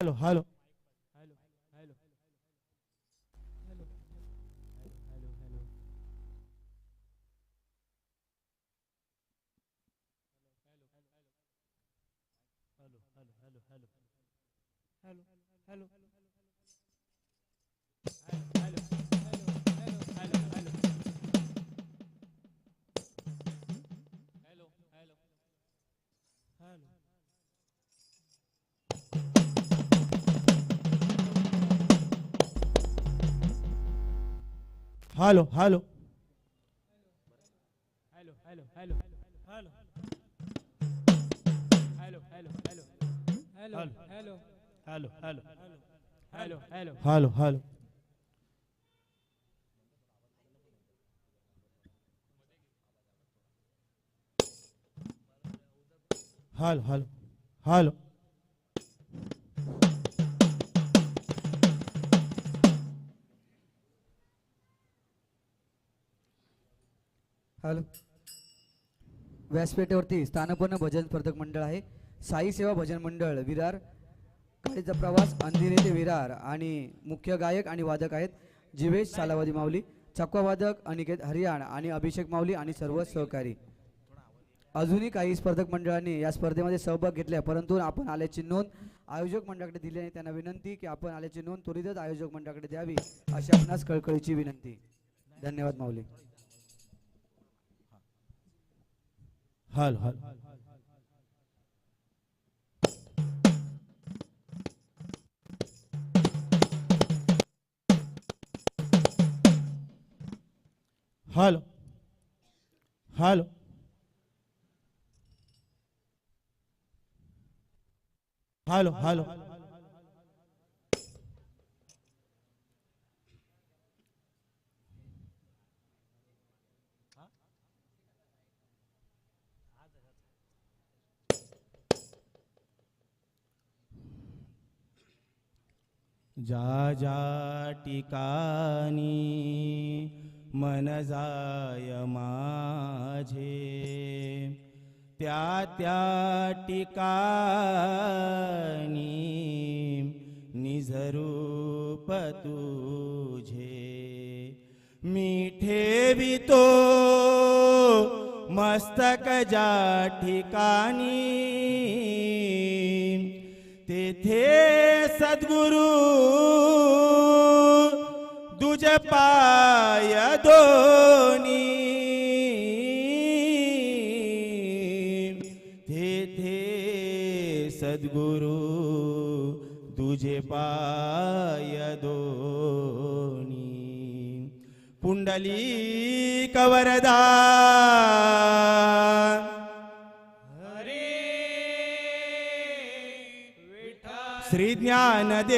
Halo, halo. Hello, hello, hello. Hello hello hello hello hello hello hello hello hello hello hello hello hello hello hello hello hello hello hello. व्यासपेठेवरती स्थानपन्न भजन स्पर्धक मंडळ आहे. साई सेवा भजन मंडळ विरार. काळीचा प्रवास अंधिरे ते विरार आणि मुख्य गायक आणि वादक आहेत. जिवेश सालावादी माऊली चक्वा वादक अनिकेत हरियाण आणि अभिषेक माऊली आणि सर्व सहकारी. अजूनही काही स्पर्धक मंडळांनी या स्पर्धेमध्ये सहभाग घेतला परंतु आपण आल्याची नोंद आयोजक मंडळाकडे दिली आहे त्यांना विनंती की आपण आल्याची नोंद त्वरितच आयोजक मंडळाकडे द्यावी अशी आपणास कळकळीची विनंती. धन्यवाद माऊली. Jalo, jalo. Jalo. Jalo. Jalo, jalo. jalo. ज्या ज्या ठिकाणी मन जाय माझे. त्या त्या ठिकाणी निझरूप तुझे. मी ठेवितो मस्तक ज्या ठिकाणी तेथे सद्गुरु दुज पाय दोनी। तेथे सद्गुरु तुझे पाय दोनी। पुंडली कवरदा ज्ञानदेव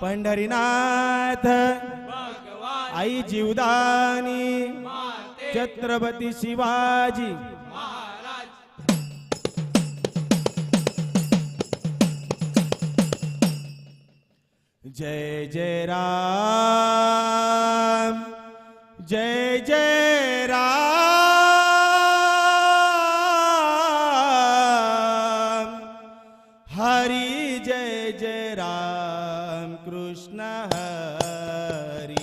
पंढरीनाथ आई जीवदानी छत्रपती शिवाजी. जय जय राम जय जय राम. जय जय राम कृष्ण हरी।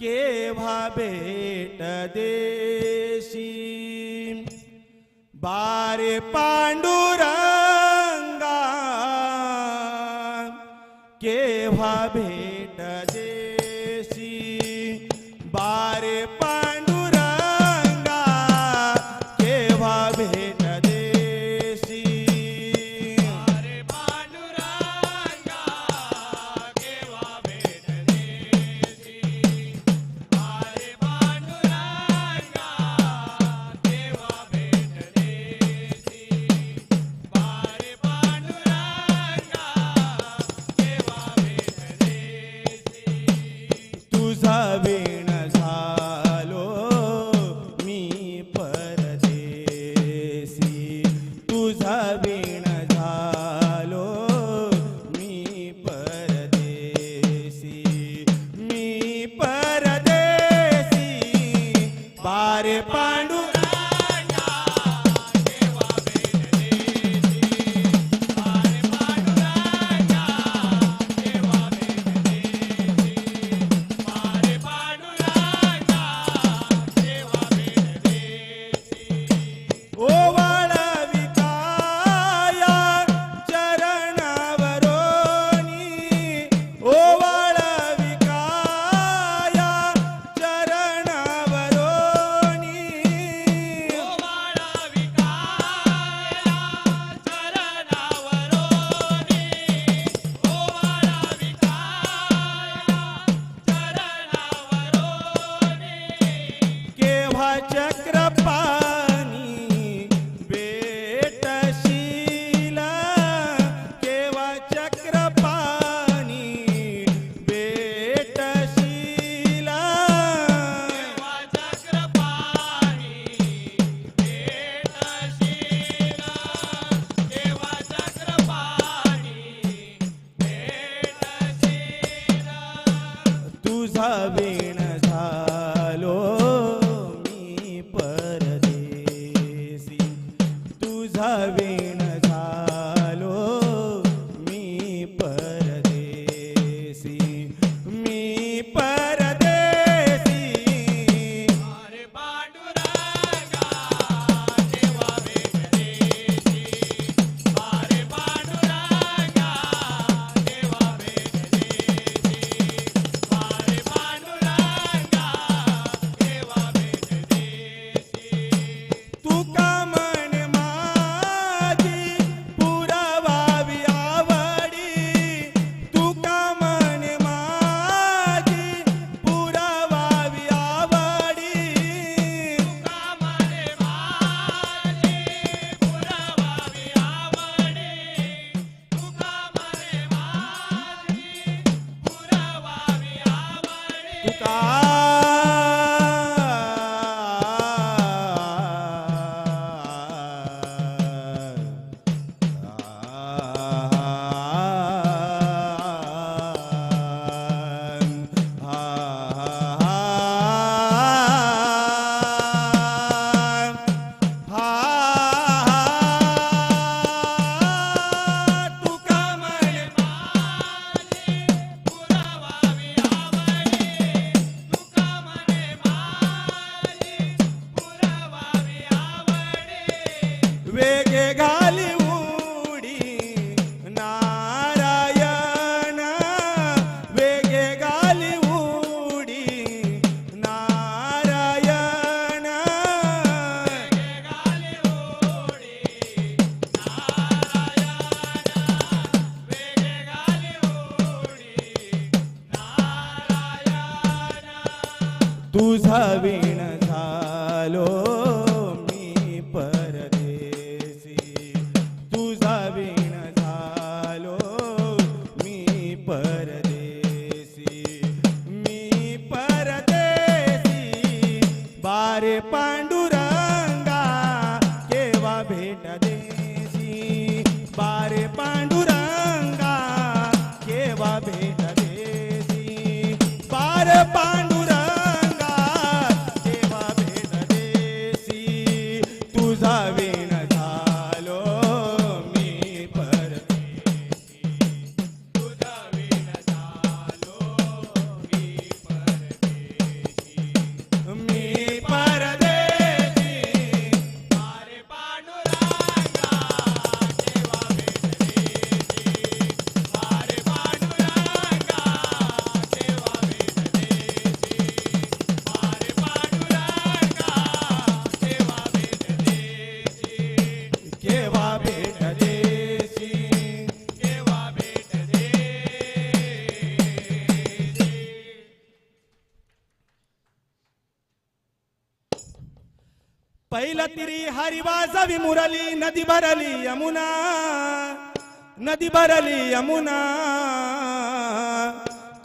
केव्हा भेट देशी बारे पांडुरंगा केव्हा भेट तुझा मी पहिला तिरी हरिवासावी मुरली नदी भरली यमुना नदी भरली यमुना.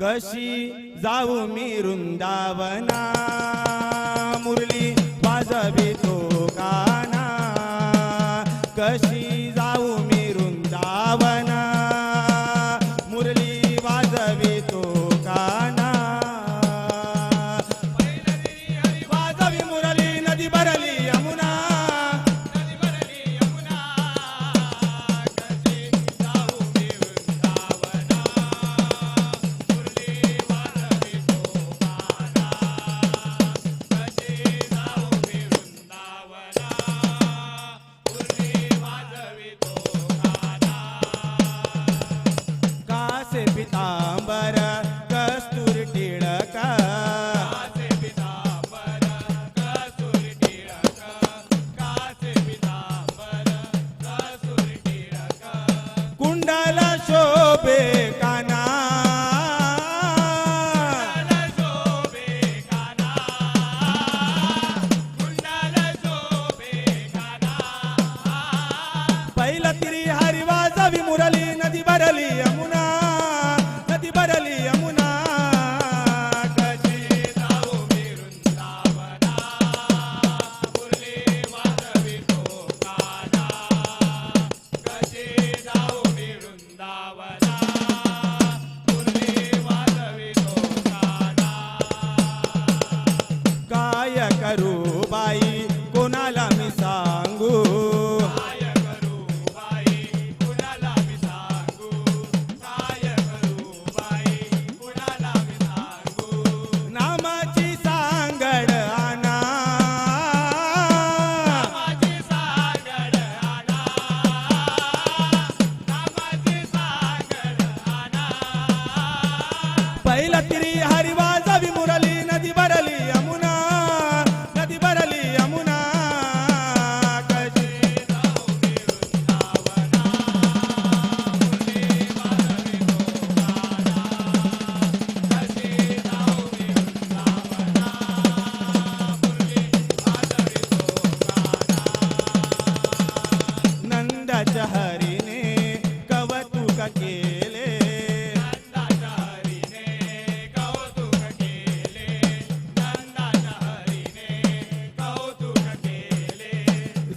कशी जाऊ मी वृंदावना? হবে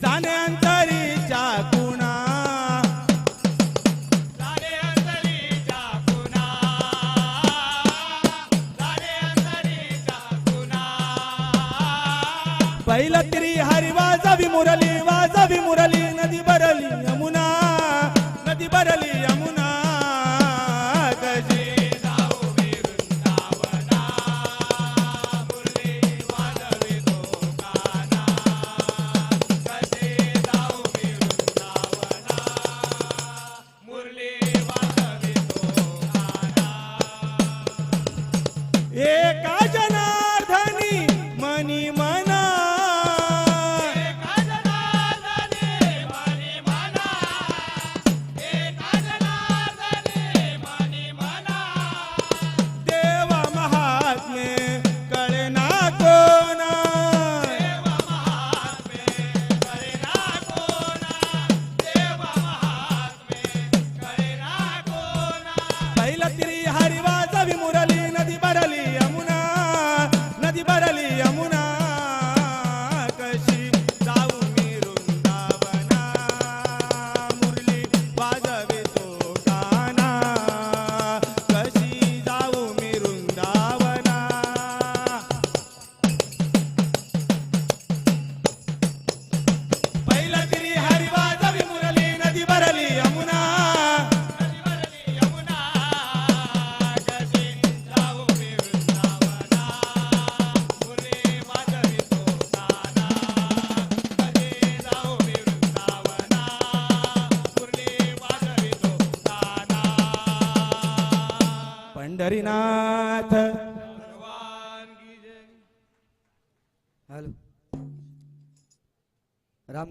ತಾನೆ ಅಂತರಿಚಾಕ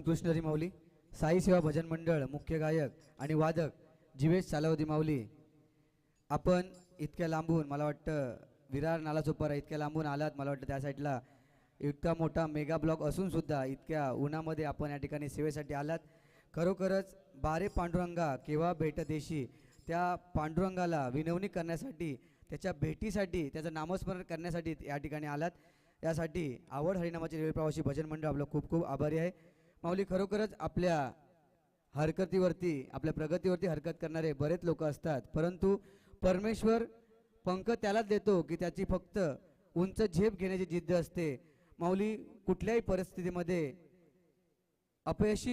कृष्णरी माऊली साई सेवा भजन मंडळ मुख्य गायक आणि वादक जिवेश सालावधी माऊली. आपण इतक्या लांबून मला वाटतं विरार नालासोपारा इतक्या लांबून आलात मला वाटतं त्या साईडला. इतका मोठा मेगा ब्लॉक असूनसुद्धा इतक्या उन्हामध्ये आपण या ठिकाणी सेवेसाठी आलात. खरोखरच बारे पांडुरंगा केव्हा भेट देशी त्या पांडुरंगाला विनवणी करण्यासाठी त्याच्या भेटीसाठी त्याचं नामस्मरण करण्यासाठी या ठिकाणी आलात. यासाठी आवड हरिनामाचे रेल्वे प्रवासी भजन मंडळ आपलं खूप खूप आभारी आहे. माऊली खरोखरच आपल्या हरकतीवरती आपल्या प्रगतीवरती हरकत करणारे बरेच लोक असतात. परंतु परमेश्वर पंख त्यालाच देतो की त्याची फक्त उंच झेप घेण्याची जिद्द असते. माऊली कुठल्याही परिस्थितीमध्ये अपयशी